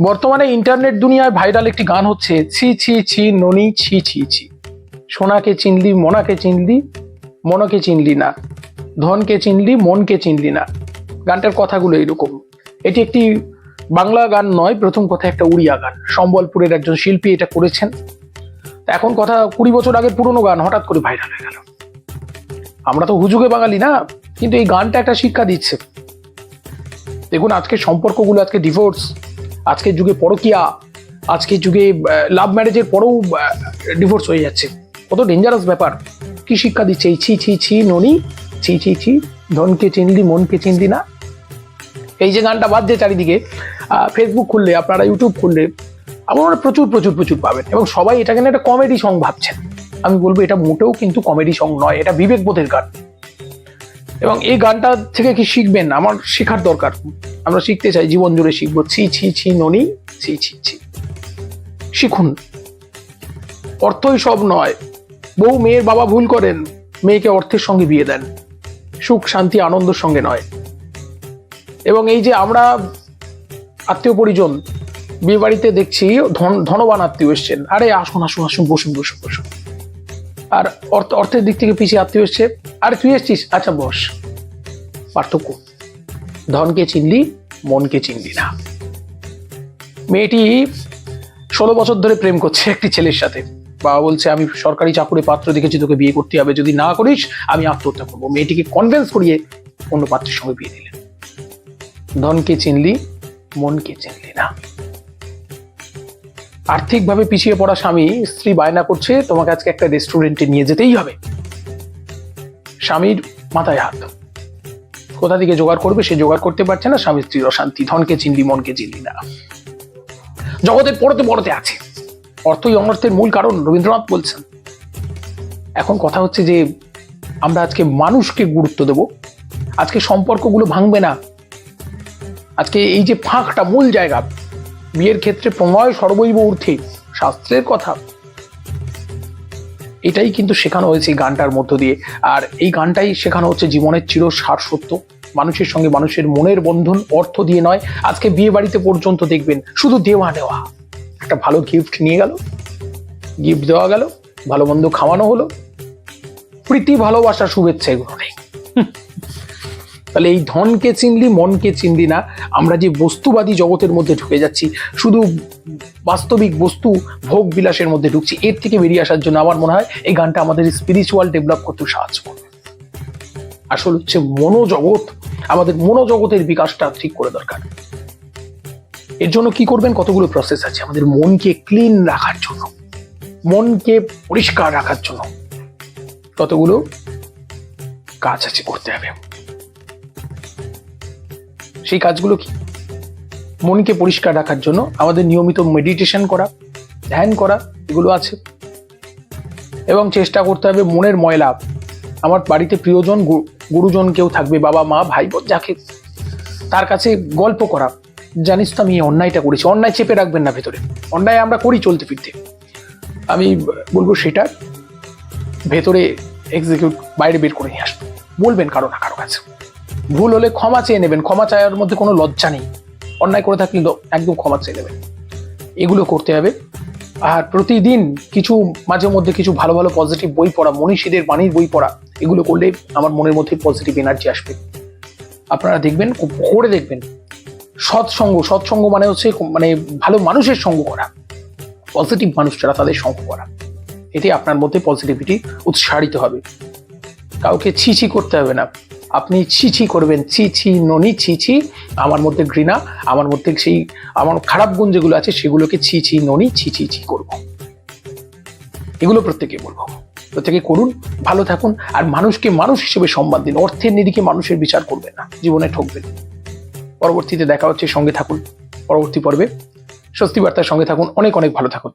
বর্তমানে ইন্টারনেট দুনিয়ায় ভাইরাল একটি গান হচ্ছে, ছি ছি ছি, ননি, ছি ছি ছি। সোনাকে চিনলি, মনাকে চিনলি, মনকে চিনলি না। ধনকে চিনলি, মনকে চিনলি না। গানটার কথাগুলো এইরকম। এটি একটি বাংলা গান নয়, প্রথম কথা একটা উড়িয়া গান। সম্বলপুরের একজন শিল্পী এটা করেছেন। এখন কথা কুড়ি বছর আগের পুরনো গান হঠাৎ করে ভাইরাল হয়ে গেল। আমরা তো হুজুগে বাঙালি না, কিন্তু এই গানটা একটা শিক্ষা দিচ্ছে। দেখুন আজকে সম্পর্কগুলো, আজকে ডিভোর্স আজকের যুগে পরকিয়া, আজকের যুগে লাভ ম্যারেজের পরেও ডিভোর্স হয়ে যাচ্ছে। কত ডেঞ্জারাস ব্যাপার। কি শিক্ষা দিচ্ছে এই ছি ছি ছি, ননি? ছি ছি ছি, ধনকে চিনলি, মনকে চিনলি না? এই যে গানটা বাদ বাজছে চারিদিকে ফেসবুক খুললে, আপনারা ইউটিউব খুললে আপনারা প্রচুর প্রচুর প্রচুর পাবেন। এবং সবাই এটাকে একটা কমেডি সং ভাবছেন। আমি বলব, এটা মোটেও কিন্তু কমেডি সং নয়, এটা বিবেকবোধের গান। এবং এই গানটা থেকে কি শিখবেন? আমার শেখার দরকার। আমরা শিখতে চাই, জীবন জুড়ে শিখব। ছি ছি ছি, ননি, ছি ছি ছি। শিখুন। অর্থই সব নয়। বউ মেয়ের বাবা ভুল করেন, মেয়েকে অর্থের সঙ্গে বিয়ে দেন। সুখ, শান্তি, আনন্দের সঙ্গে নয়। এবং এই যে আমরা আত্মীয় পরিজন বিয়ে বাড়িতে দেখছি ধন, ধনবান আত্মীয় এসছেন। আরে আসুন আসুন আসুন, বসুন বসুন বসুন। আর অর্থ, অর্থের দিক থেকে পিছিয়ে আত্মীয় এসছে। আরে তুই এসছিস? আচ্ছা বস। পার্থক্য। ধনকে চিনলি, মনকে চিনলি না। মেয়েটি ষোলো বছর ধরে প্রেম করছে একটি ছেলের সাথে। বাবা বলছে, আমি সরকারি চাকুরি পাত্র দেখেছি, তোকে বিয়ে করতে হবে। যদি না করিস, আমি আত্মহত্যা করব। মেয়েটিকে কনভিন্স করিয়ে অন্য পাত্রের সঙ্গে বিয়ে দিলেন। ধনকে চিনলি, মনকে চিনলি না। আর্থিকভাবে পিছিয়ে পড়া স্বামী স্ত্রী বায়না করছে, তোমাকে আজকে একটা রেস্টুরেন্টে নিয়ে যেতেই হবে। স্বামীর মাথায় হাত। কোথা থেকে জোগাড় করবে সে জোগাড় করতে পারছে না, স্বামী স্ত্রীর অশান্তি, ধনকে চিনলি, মনকে চিনলি না। জগতের পড়তে পড়তে আছে। অর্থই অনর্থের মূল কারণ, রবীন্দ্রনাথ বলছেন। এখন কথা হচ্ছে যে, আমরা আজকে মানুষকে গুরুত্ব দেব। আজকে সম্পর্কগুলো ভাঙবে না। আজকে এই যে ফাঁকটা, মূল জায়গা বিয়ের ক্ষেত্রে প্রণয় সর্বৈব ঊর্ধ্বে, শাস্ত্রের কথা। এটাই কিন্তু শেখানো হয়েছে এই গানটার মধ্য দিয়ে। আর এই গানটাই শেখানো হচ্ছে জীবনের চির সার সত্য। মানুষের সঙ্গে মানুষের মনের বন্ধন অর্থ দিয়ে নয়। আজকে বিয়ে বাড়িতে পর্যন্ত দেখবেন শুধু দেওয়া নেওয়া একটা ভালো গিফট নিয়ে গেল গিফট দেওয়া গেল, ভালো মন্দ খাওয়ানো হলো। প্রীতি ভালোবাসা শুভেচ্ছা এগুলো নেই। তাহলে এই ধনকে চিনলি, মনকে চিনলি না। আমরা যে বস্তুবাদী জগতের মধ্যে ঢুকে যাচ্ছি, শুধু বাস্তবিক বস্তু ভোগ বিলাসের মধ্যে ঢুকছি, এর থেকে বেরিয়ে আসার জন্য আমার মনে হয় এই গানটা আমাদের স্পিরিচুয়াল ডেভেলপ করতে সাহায্য করবে। আসল হচ্ছে মনোজগৎ, আমাদের মনোজগতের বিকাশটা ঠিক করে দরকার। এর জন্য কি করবেন? কতগুলো প্রসেস আছে? আমাদের মনকে ক্লিন রাখার জন্য, মনকে পরিষ্কার রাখার জন্য কতগুলো কাজ আছে করতে হবে। সেই কাজগুলো কি? মনকে পরিষ্কার রাখার জন্য আমাদের নিয়মিত মেডিটেশন করা, ধ্যান করা, এগুলো আছে। এবং চেষ্টা করতে হবে মনের ময়লা। আমার বাড়িতে প্রিয়জন গুরুজন কেউ থাকবে, বাবা, মা ভাই বোন যাকে। তার কাছে গল্প করা। জানিস তো আমি এই অন্যায়টা করেছি। অন্যায় চেপে রাখবেন না ভেতরে। অন্যায় আমরা করি চলতে ফিরতে। আমি বলব সেটা ভেতরে এক্সিকিউট বাইরে বের করে নিয়ে আসব। বলবেন কারও না কারও কাছে। ভুল হলে ক্ষমা চেয়ে নেবেন। ক্ষমা চাওয়ার মধ্যে কোনো লজ্জা নেই। অন্যায় করে থাকলে একদম ক্ষমা চেয়ে নেবেন। এগুলো করতে হবে। আর প্রতিদিন কিছু মাঝে মধ্যে কিছু ভালো ভালো পজিটিভ বই পড়া, মনীষীদের বাণীর বই পড়া, এগুলো করলে আমার মনের মধ্যে পজিটিভ এনার্জি আসবে। আপনারা দেখবেন, খুব করে দেখবেন। সৎসঙ্গ সৎসঙ্গ মানে হচ্ছে মানে ভালো মানুষের সঙ্গ করা। পজিটিভ মানুষ যারা, তাদের সঙ্গ করা। এতে আপনার মধ্যে পজিটিভিটি উৎসাহিত হবে। কাউকে ছি ছি করতে হবে না। আপনি ছি ছি করবেন, ছি ছি ননি, ছি ছি, আমার মধ্যে ঘৃণা, আমার মধ্যে সেই, আমার খারাপ গুণ যেগুলো আছে সেগুলোকে ছি ছি ননি, ছি ছি করব। এগুলো প্রত্যেকে বলব। প্রত্যেকে করুন, ভালো থাকুন, আর মানুষকে মানুষ হিসেবে সম্মান দিন। অর্থের নিরিখে মানুষের বিচার করবেন না, জীবনে ঠকবেন। পরবর্তীতে দেখা হচ্ছে, সঙ্গে থাকুন। পরবর্তী পর্বে স্বস্তি বার্তার সঙ্গে থাকুন। অনেক অনেক ভালো থাকুন।